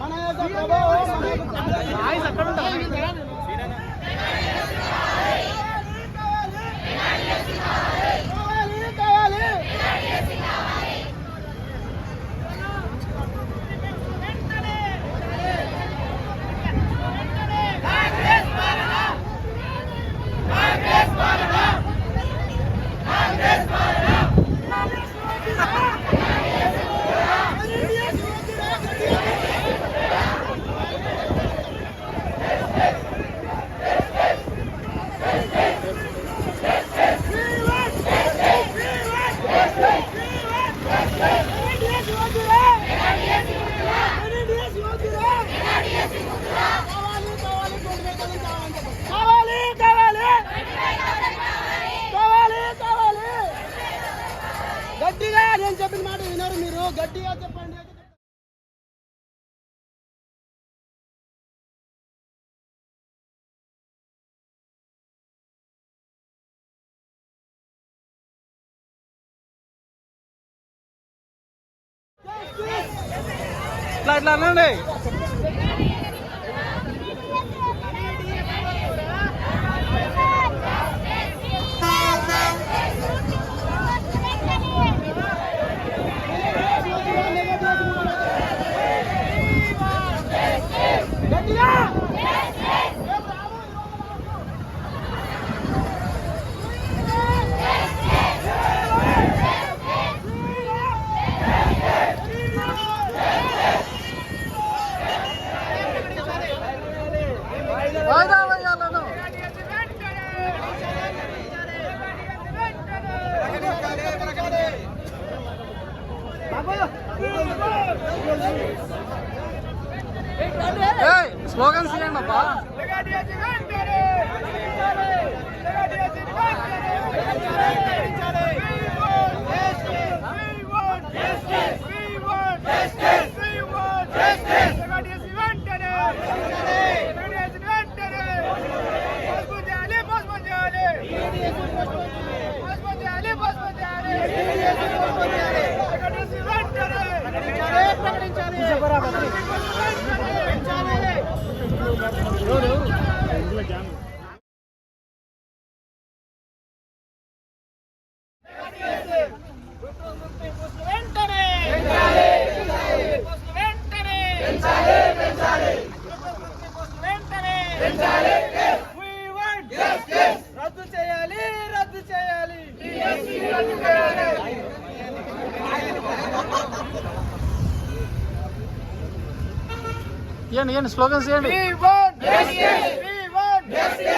మన యొక్క ప్రభావం. చెప్పిన మాట వినరు మీరు. గట్టిగా చెప్పండి. ఇట్లా ఇట్లా అనండి. స్లోగన్స్ ఇవ్వండి అబ్బా. రద్దు చేయాలి రద్దు చేయాలి ఇవ్వండి ఇవ్వండి స్లోగన్స్ ఇవ్వండి want justice.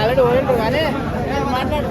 ఆల్రెడీ పోయిండ్రు కానీ మాట్లాడు